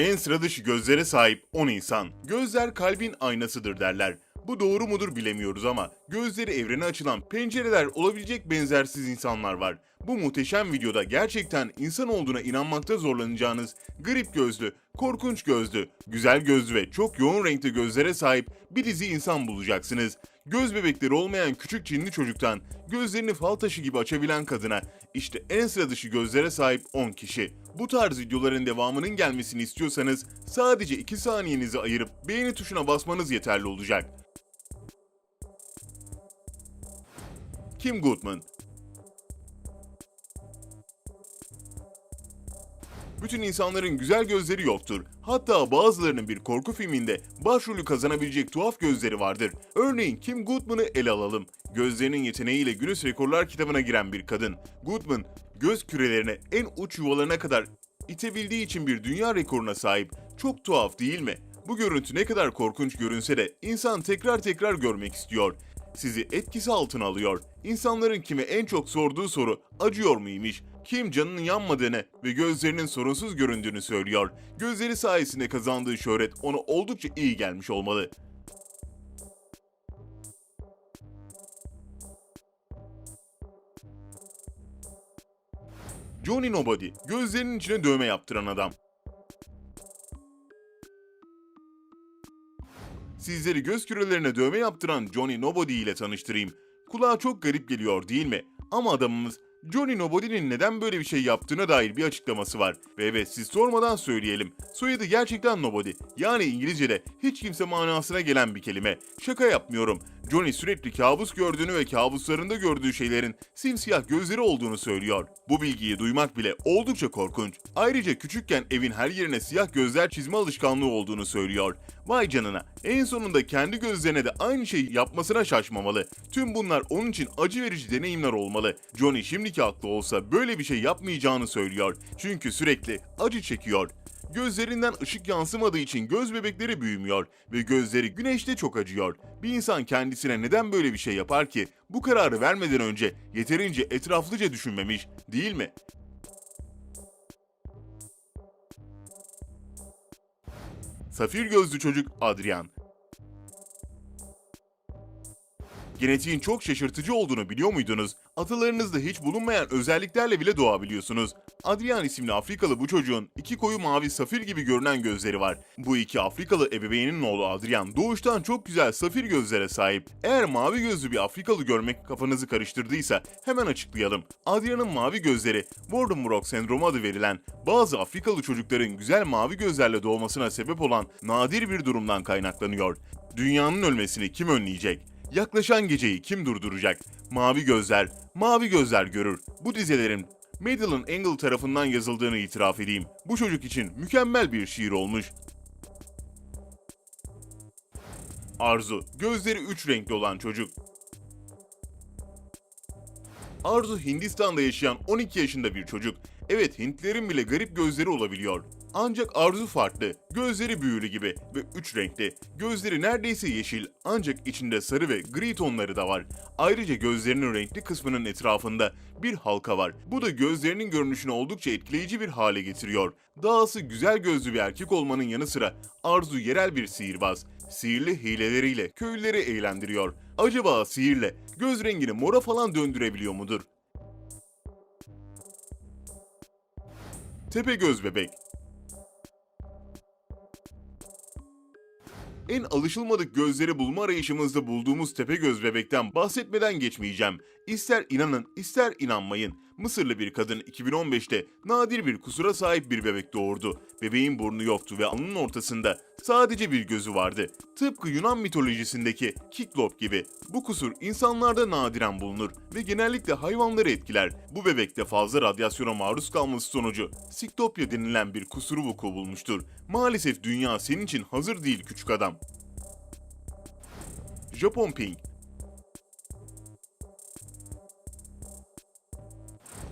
En sıra dışı gözlere sahip 10 insan. Gözler kalbin aynasıdır derler. Bu doğru mudur bilemiyoruz ama gözleri evrene açılan pencereler olabilecek benzersiz insanlar var. Bu muhteşem videoda gerçekten insan olduğuna inanmakta zorlanacağınız grip gözlü, korkunç gözlü, güzel gözlü ve çok yoğun renkte gözlere sahip bir dizi insan bulacaksınız. Göz bebekleri olmayan küçük Çinli çocuktan gözlerini fal taşı gibi açabilen kadına işte en sıra dışı gözlere sahip 10 kişi. Bu tarz videoların devamının gelmesini istiyorsanız sadece 2 saniyenizi ayırıp beğeni tuşuna basmanız yeterli olacak. Kim Goodman Bütün insanların güzel gözleri yoktur. Hatta bazılarının bir korku filminde başrolü kazanabilecek tuhaf gözleri vardır. Örneğin Kim Goodman'ı ele alalım. Gözlerinin yeteneğiyle Guinness Rekorlar kitabına giren bir kadın. Goodman, göz kürelerine en uç yuvalarına kadar itebildiği için bir dünya rekoruna sahip. Çok tuhaf değil mi? Bu görüntü ne kadar korkunç görünse de insan tekrar tekrar görmek istiyor. Sizi etkisi altına alıyor. İnsanların kime en çok sorduğu soru acıyor muymuş? Kim canının yanmadığını ve gözlerinin sorunsuz göründüğünü söylüyor. Gözleri sayesinde kazandığı şöhret ona oldukça iyi gelmiş olmalı. Johnny Nobody, gözlerinin içine dövme yaptıran adam. Sizleri göz kürelerine dövme yaptıran Johnny Nobody ile tanıştırayım. Kulağa çok garip geliyor değil mi? Ama adamımız Johnny Nobody'nin neden böyle bir şey yaptığına dair bir açıklaması var. Ve evet siz sormadan söyleyelim. Soyadı gerçekten Nobody. Yani İngilizce'de hiç kimse manasına gelen bir kelime. Şaka yapmıyorum. Johnny sürekli kabus gördüğünü ve kabuslarında gördüğü şeylerin simsiyah gözleri olduğunu söylüyor. Bu bilgiyi duymak bile oldukça korkunç. Ayrıca küçükken evin her yerine siyah gözler çizme alışkanlığı olduğunu söylüyor. Vay canına. En sonunda kendi gözlerine de aynı şeyi yapmasına şaşmamalı. Tüm bunlar onun için acı verici deneyimler olmalı. Johnny şimdiki aklı olsa böyle bir şey yapmayacağını söylüyor. Çünkü sürekli acı çekiyor. Gözlerinden ışık yansımadığı için göz bebekleri büyümüyor ve gözleri güneşte çok acıyor. Bir insan kendisine neden böyle bir şey yapar ki? Bu kararı vermeden önce yeterince etraflıca düşünmemiş, değil mi? Safir gözlü çocuk Adrian. Genetiğin çok şaşırtıcı olduğunu biliyor muydunuz? Atalarınızda hiç bulunmayan özelliklerle bile doğabiliyorsunuz. Adrian isimli Afrikalı bu çocuğun iki koyu mavi safir gibi görünen gözleri var. Bu iki Afrikalı ebeveynin oğlu Adrian doğuştan çok güzel safir gözlere sahip. Eğer mavi gözlü bir Afrikalı görmek kafanızı karıştırdıysa hemen açıklayalım. Adrian'ın mavi gözleri Wardenbrock sendromu adı verilen bazı Afrikalı çocukların güzel mavi gözlerle doğmasına sebep olan nadir bir durumdan kaynaklanıyor. Dünyanın ölmesini kim önleyecek? Yaklaşan geceyi kim durduracak? Mavi gözler, mavi gözler görür. Bu dizelerin Madeline Engel tarafından yazıldığını itiraf edeyim. Bu çocuk için mükemmel bir şiir olmuş. Arzu, gözleri üç renkli olan çocuk. Arzu Hindistan'da yaşayan 12 yaşında bir çocuk. Evet Hintlerin bile garip gözleri olabiliyor. Ancak Arzu farklı. Gözleri büyülü gibi ve üç renkli. Gözleri neredeyse yeşil ancak içinde sarı ve gri tonları da var. Ayrıca gözlerinin renkli kısmının etrafında bir halka var. Bu da gözlerinin görünüşünü oldukça etkileyici bir hale getiriyor. Dahası güzel gözlü bir erkek olmanın yanı sıra Arzu yerel bir sihirbaz. Sihirli hileleriyle köylüleri eğlendiriyor. Acaba sihirle göz rengini mora falan döndürebiliyor mudur? Tepegöz bebek En alışılmadık gözleri bulma arayışımızda bulduğumuz Tepegöz bebekten bahsetmeden geçmeyeceğim. İster inanın, ister inanmayın. Mısırlı bir kadın 2015'te nadir bir kusura sahip bir bebek doğurdu. Bebeğin burnu yoktu ve alnının ortasında sadece bir gözü vardı. Tıpkı Yunan mitolojisindeki Kiklop gibi. Bu kusur insanlarda nadiren bulunur ve genellikle hayvanları etkiler. Bu bebekte fazla radyasyona maruz kalması sonucu siktopya denilen bir kusuru vuku bulmuştur. Maalesef dünya senin için hazır değil küçük adam. Japon Pink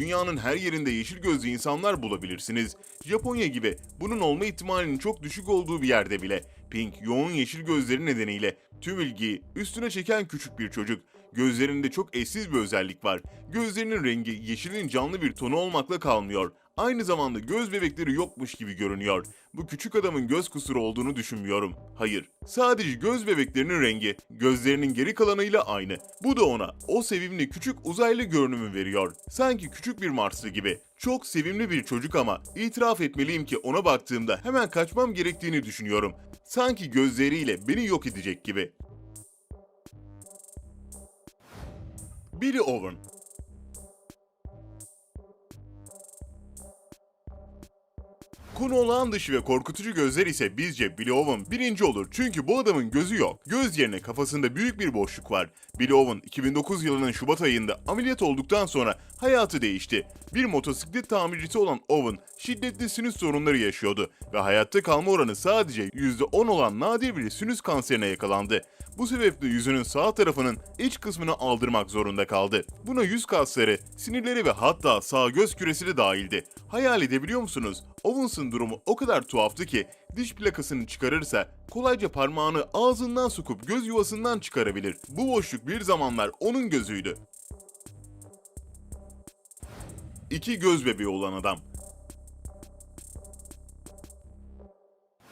Dünyanın her yerinde yeşil gözlü insanlar bulabilirsiniz. Japonya gibi bunun olma ihtimalinin çok düşük olduğu bir yerde bile. Pink yoğun yeşil gözleri nedeniyle tüm ilgiyi üstüne çeken küçük bir çocuk. Gözlerinde çok eşsiz bir özellik var. Gözlerinin rengi yeşilin canlı bir tonu olmakla kalmıyor. Aynı zamanda göz bebekleri yokmuş gibi görünüyor. Bu küçük adamın göz kusuru olduğunu düşünmüyorum. Hayır, sadece göz bebeklerinin rengi gözlerinin geri kalanıyla aynı. Bu da ona o sevimli küçük uzaylı görünümü veriyor. Sanki küçük bir Marslı gibi. Çok sevimli bir çocuk ama itiraf etmeliyim ki ona baktığımda hemen kaçmam gerektiğini düşünüyorum. Sanki gözleriyle beni yok edecek gibi. Billy Owen Konu olağan dışı ve korkutucu gözler ise bizce Billy Owen birinci olur çünkü bu adamın gözü yok. Göz yerine kafasında büyük bir boşluk var. Billy Owen 2009 yılının Şubat ayında ameliyat olduktan sonra hayatı değişti. Bir motosiklet tamircisi olan Owen şiddetli sinüs sorunları yaşıyordu ve hayatta kalma oranı sadece %10 olan nadir bir sinüs kanserine yakalandı. Bu sebeple yüzünün sağ tarafının iç kısmını aldırmak zorunda kaldı. Buna yüz kasları, sinirleri ve hatta sağ göz küresi de dahildi. Hayal edebiliyor musunuz? Owens'ın durumu o kadar tuhaftı ki diş plakasını çıkarırsa kolayca parmağını ağzından sokup göz yuvasından çıkarabilir. Bu boşluk bir zamanlar onun gözüydü. İki göz bebeği olan adam.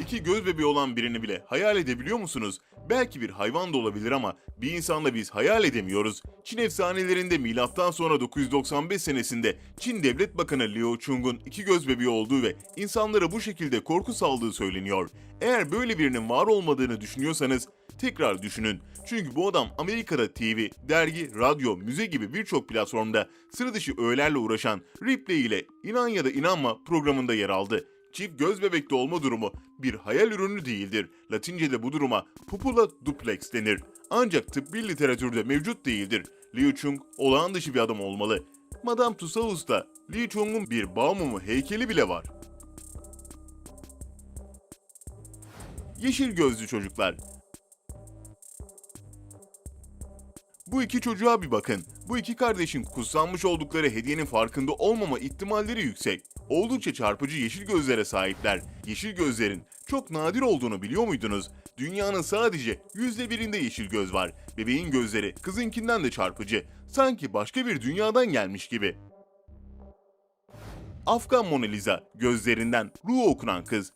İki göz bebeği olan birini bile hayal edebiliyor musunuz? Belki bir hayvan da olabilir ama bir insanla biz hayal edemiyoruz. Çin efsanelerinde milattan sonra 995 senesinde Çin Devlet Bakanı Liu Chung'un iki göz bebeği olduğu ve insanlara bu şekilde korku saldığı söyleniyor. Eğer böyle birinin var olmadığını düşünüyorsanız tekrar düşünün. Çünkü bu adam Amerika'da TV, dergi, radyo, müze gibi birçok platformda sıra dışı öğelerle uğraşan Ripley ile İnan ya da İnanma programında yer aldı. Çift göz bebekte olma durumu bir hayal ürünü değildir. Latince'de bu duruma pupula duplex denir. Ancak tıbbi literatürde mevcut değildir. Liu Chung olağan dışı bir adam olmalı. Madame Tussauds'ta Liu Chung'un bir Baumum'u heykeli bile var. Yeşil gözlü çocuklar. Bu iki çocuğa bir bakın. Bu iki kardeşin kutsanmış oldukları hediyenin farkında olmama ihtimalleri yüksek. Oldukça çarpıcı yeşil gözlere sahipler. Yeşil gözlerin çok nadir olduğunu biliyor muydunuz? Dünyanın sadece yüzde birinde yeşil göz var. Bebeğin gözleri kızınkinden de çarpıcı. Sanki başka bir dünyadan gelmiş gibi. Afgan Mona Lisa, gözlerinden ruhu okunan kız.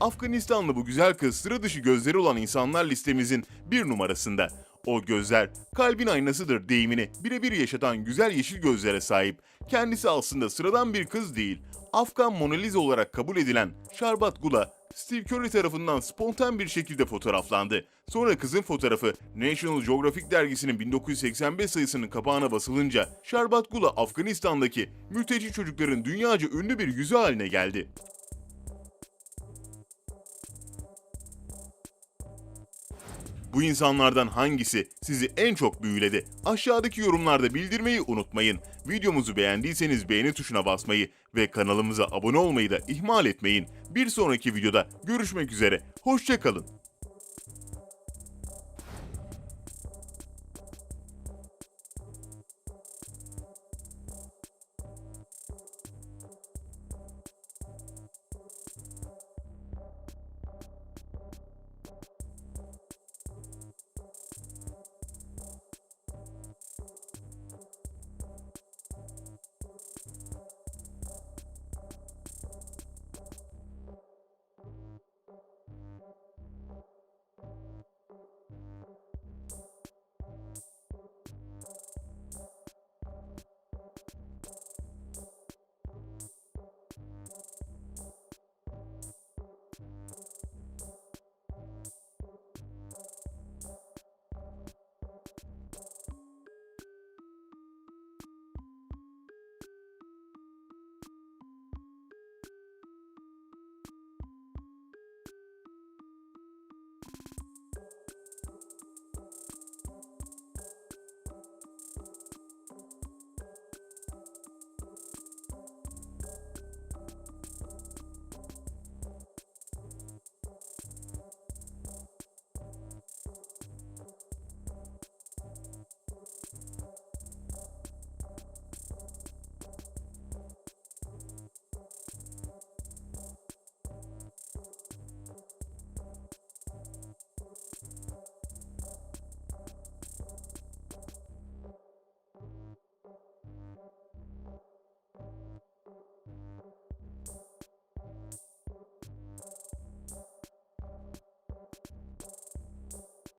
Afganistanlı bu güzel kız sıra dışı gözleri olan insanlar listemizin bir numarasında. O gözler kalbin aynasıdır deyimini birebir yaşatan güzel yeşil gözlere sahip. Kendisi aslında sıradan bir kız değil. Afgan Mona Lisa olarak kabul edilen Şarbat Gula, Steve Curry tarafından spontan bir şekilde fotoğraflandı. Sonra kızın fotoğrafı National Geographic dergisinin 1985 sayısının kapağına basılınca Şarbat Gula Afganistan'daki mülteci çocukların dünyaca ünlü bir yüzü haline geldi. Bu insanlardan hangisi sizi en çok büyüledi? Aşağıdaki yorumlarda bildirmeyi unutmayın. Videomuzu beğendiyseniz beğeni tuşuna basmayı ve kanalımıza abone olmayı da ihmal etmeyin. Bir sonraki videoda görüşmek üzere. Hoşçakalın.